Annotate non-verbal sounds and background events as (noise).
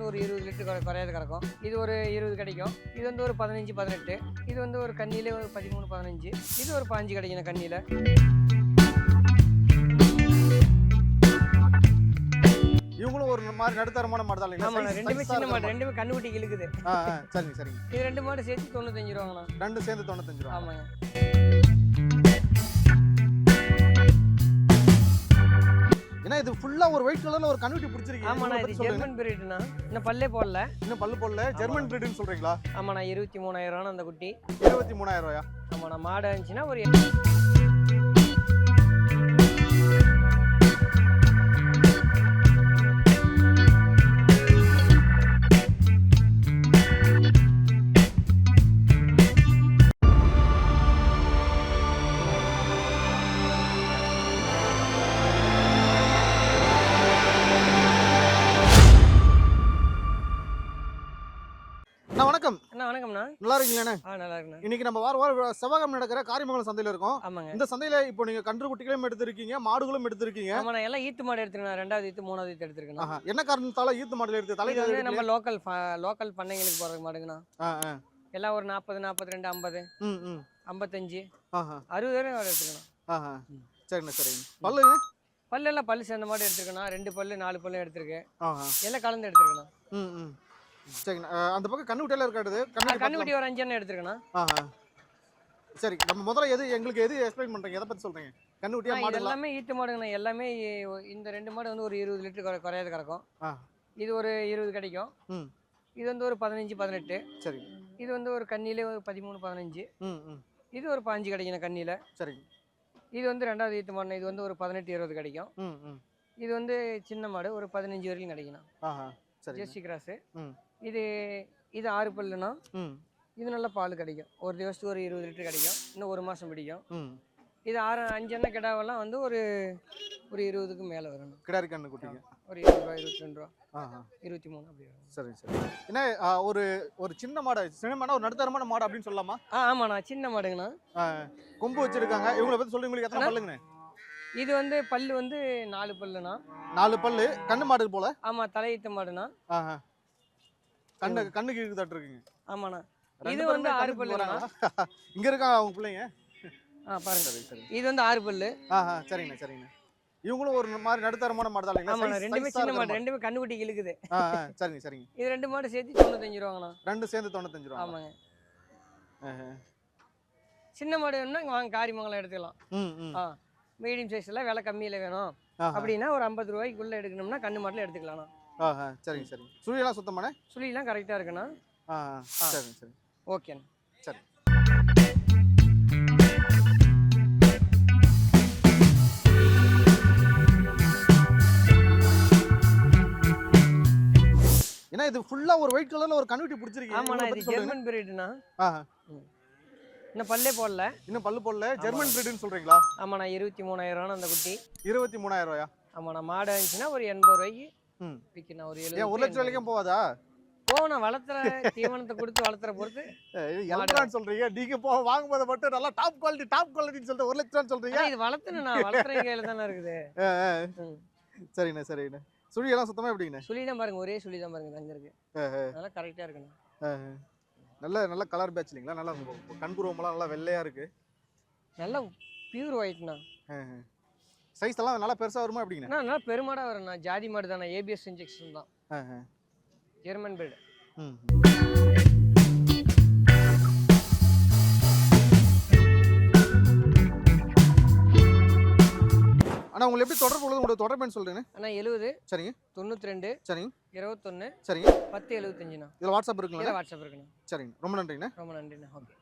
ஒரு இருபது லிட்டர் குறை- குறையாது கறக்கும் இது ஒரு இருபது கிடைக்கும். இது வந்து ஒரு பதினஞ்சு பதினெட்டு. இது வந்து ஒரு கண்ணியில ஒரு பதிமூணு பதினஞ்சு. இது ஒரு பாஞ்சு கிடைக்கும் கண்ணியில் இவங்களும் ஒரு மாதிரி நடுத்தரமான மாடு தான்? Size- ரெண்டுமே சின்ன மாடு. ரெண்டுமே கண்ணுக்குட்டி இழுக்குது. சரிங்க சரிங்க. இது ரெண்டு மாடு சேர்த்து தொண்ணூத்தஞ்சு ரூபாங்கண்ணா. ரெண்டு சேர்ந்து தொண்ணூத்தஞ்சு ரூபா ஆமாங்க. இது ஃபுல்லா ஒரு ஒயிட் கலர்ல ஒரு கன்னுட்டி பிடிச்சிருக்கீங்க ஆமாண்ணா இது ஜெர்மன் பிரீடுண்ணா இன்னும் பல்லே போடல. இன்னும் பல்லு போடல. ஜெர்மன் பிரீடுன்னு சொல்றீங்களா? ஆமாண்ணா இருபத்தி மூணாயிரம் அந்த குட்டி. இருபத்தி மூணாயிரம் ரூபாயா? ஆமாண்ணா மாடு இருந்துச்சுன்னா ஒரு வணக்கம்ண்ணா. நல்லா இருக்கீங்களாண்ணே ஆ நல்லா இருக்குண்ணா இன்னைக்கு நம்ம வார வாரம் செவ்வாய்க்கிழமை நடக்கிற காரிமங்கலம் சந்தையில இருக்கோம். ஆமாங்க. இந்த சந்தையில இப்போ நீங்க கன்று குட்டிகளும் எடுத்திருக்கீங்க மாடுகளும் எடுத்திருக்கீங்க. ஆமாண்ணா எல்லாம் ஈத்து மாடு எடுத்துருக்கேன் ரெண்டாவது ஈத்து மூணாவது ஈத்து எடுத்துருக்கேன். என்ன காரணத்தால ஈத்து மாடுல எடுத்து தலை வந்து நம்ம லோக்கல் லோக்கல் பண்ணைங்களுக்கு போடுற மாடுங்கண்ணா. எல்லாம் ஒரு நாற்பது நாற்பத்தி ரெண்டு ஐம்பது ஐம்பத்தஞ்சு அறுபது வரை மாடு எடுத்துக்கணும் சரிண்ணே சரிங்க பல்லுங்க பல்லு எல்லாம் பல்லு சேர்ந்த மாடு எடுத்துருக்கணும் ரெண்டு பல்லு நாலு பல்லு எடுத்திருக்கேன் எல்லாம் கலந்து எடுத்துருக்கணும் சரிங்கண்ணா அஹ் அந்த பக்கம் கண்ணு குட்டியில இருக்காது கண்ணு கண்ணுக்குட்டி ஒரு அஞ்சு எண்ணெய் எடுத்துருக்கணும் ஆஹா சரி நம்ம முதல்ல எது எங்களுக்கு எது எக்ஸ்பிளைன் பண்றீங்க? எதை பத்தி சொல்றீங்க? கண்ணு குட்டியா இது மாடுலாம் எல்லாமே ஈத்து மாடுங்கண்ணா. எல்லாமே இ- இந்த ரெண்டு மாடு வந்து ஒரு இருபது லிட்டர் குறை- குறையாது கறக்கும். ஆ. இது ஒரு இருபது கிடைக்கும். ம். இது வந்து ஒரு பதினஞ்சு பதினெட்டு. சரி. இது வந்து ஒரு கண்ணியில ஒரு பதிமூணு பதினஞ்சு. ம் ம். இது ஒரு பாஞ்சு கிடைக்கும் கண்ணியில் சரிங்க இது வந்து ரெண்டாவது ஈத்து மாடு இது வந்து ஒரு பதினெட்டு இருபது கிடைக்கும். ம் ம். இது வந்து சின்ன மாடு ஒரு பதினஞ்சு வரைக்கும் கிடைக்கணும் ஆஹா. Jersey cross. இது இது ஆறு பல்லுனா இது நல்ல பால் கிடைக்கும். ஒரு દિવசத்துக்கு ஒரு இருபது லிட்டர் கிடைக்கும். இன்னும் ஒரு மாதம் பிடிக்கும். இது ஆறு அஞ்சு எண்ணெய் கிடாவெல்லாம் வந்து ஒரு ஒரு இருபதுக்கு மேலே வரணும். கிடாரி கண்ணு குட்டிங்க. ஒரு இருபது ரூபா இருபத்தி ரெண்டு ரூபா. இருபத்தி மூணு அப்படி வரும். சரி சரி. என்ன ஆ, ஒரு ஒரு சின்ன மாடு சின்னமான ஒரு நடுத்தரமான மாடு அப்படின்னு சொல்லலாமா? ஆ ஆமாண்ணா. சின்ன மாடுங்கண்ணா. கொம்பு வச்சிருக்காங்க. இவங்களை பத்தி சொல்லுங்க உங்களுக்கு எத்தனை. பல்லுங்கண்ணே? இது வந்து பல்லு வந்து நாலு பல்லுண்ணா. நாலு பல்லு. கண்ணு மாடு போல? ஆமாம் தலையீத்த மாடுண்ணா. கண்ணு கண்ணுக்கு இழுக்கு தட்டு இருக்குங்க ஆமாண்ணா இது வந்து ஆறு போறாங்களா? (laughs) இங்க இருக்காங்க அவங்க பிள்ளைங்க. ஆ பாருங்க. இது வந்து ஆறு பல்லு. ஆஹா சரிங்கண்ணே சரிங்கண்ணே. இவங்களும் ஒரு மாதிரி நடுத்தரமான மாடு தான் இல்லைங்களா ரெண்டுமே ஆ சின்ன மாடு. ரெண்டுமே கண்ணுக்குட்டி இழுக்குது ஆ ஆ, சரிங்க சரிங்க. இது ரெண்டு மாடு சேர்த்து தொண்ணூத்தஞ்சு ரூபாங்கண்ணா. ரெண்டு சேர்ந்து தொண்ணூத்தஞ்சு ரூபா ஆமாங்க. சின்ன மாடு வேணும்னா இங்கே வாங்க காரிமங்கலம் எடுத்துக்கலாம். ம். ஆ. மீடியம் சைஸில் விலை கம்மியில் வேணும். அப்படின்னா ஒரு ஐம்பது ரூபாய்க்குள்ளே எடுக்கணும்னா கண்ணு மாட்டில் எடுத்துக்கலாம்ண்ணா. ஆஹா சரிங்க சரிங்க. சுழியெல்லாம் சுத்தமானே சுழிலாம் கரெக்டாக இருக்குண்ணா. சரிங்க சரி ஓகேண்ணா சரி. ஏன்னா இது ஃபுல்லா ஒரு ஒயிட் கலர்ல ஒரு பிடிச்சிருக்கீங்க ஆமாண்ணா இவங்களை இது ஜெர்மன் பிரீடுண்ணா ஆஹா. இன்னும் பல்லே போடல. இன்னும் பல்லு போடல. ஜெர்மன் பிரீடுன்னு சொல்றீங்களா? ஆமாண்ணா இருபத்தி மூணாயிரம் அந்த குட்டி. இருபத்தி மூணாயிரம் ரூபாயா? ஆமாண்ணா மாடு இருந்துச்சுன்னா ஒரு எண்பது ரூபாய்க்கு. விற்கணும் ஒரு ஏன் எழுபது ஒரு லட்சம் வரைக்கும் போவாதா போகணும். வளர்த்துற தீவனத்தை கொடுத்து வளர்த்துற பொறுத்து. எலக்ட்ரான் சொல்றீங்க. நீங்க போ வாங்கும்போது மட்டும் நல்லா டாப் குவாலிட்டி டாப் குவாலிட்டின்னு சொல்லிட்டு ஒரு லட்சம் சொல்றீங்க. இது வளர்த்துணுண்ணா வளர்த்துற கையில தானே இருக்குது. சரிண்ணே சரிண்ணே. சுழியெல்லாம் சுத்தமா எப்படிங்கண்ணே? சுழி தான் பாருங்க ஒரே சுழி தான் பாருங்க தங்க இருக்கு. அதெல்லாம் கரெக்டாக இருக்குண்ணா நல்ல நல்ல கலர் பேட்ச் இல்லைங்களா? நல்லா கண்புருவமெல்லாம் நல்லா வெள்ளையா இருக்கு. நல்லா பியூர் ஒயிட்ண்ணா சைஸ் எல்லாம் நல்லா பெருசா வருமா எப்படிங்கண்ணே? அண்ணா நல்லா பெருமாடா வரும்ண்ணா. ஜாதி மாடு தானே ஏபிஎஸ் இன்ஜெக்ஷன் தான். ஜெர்மன் பிரீடு ம். உங்களை எப்படி தொடர்பு உள்ளது உங்களோட தொடர்புன்னு சொல்றீங்க அண்ணா எழுபது சரிங்க. தொண்ணூற்றி ரெண்டு சரிங்க இருபத்தொன்று சரிங்க. பத்து எழுபத்தஞ்சுண்ணா இதுல வாட்ஸ்அப் இருக்குங்களா? வாட்ஸ்அப் இருக்குண்ணா. சரிங்க. ரொம்ப நன்றிங்கண்ணா ரொம்ப நன்றிண்ணா. ஓகே.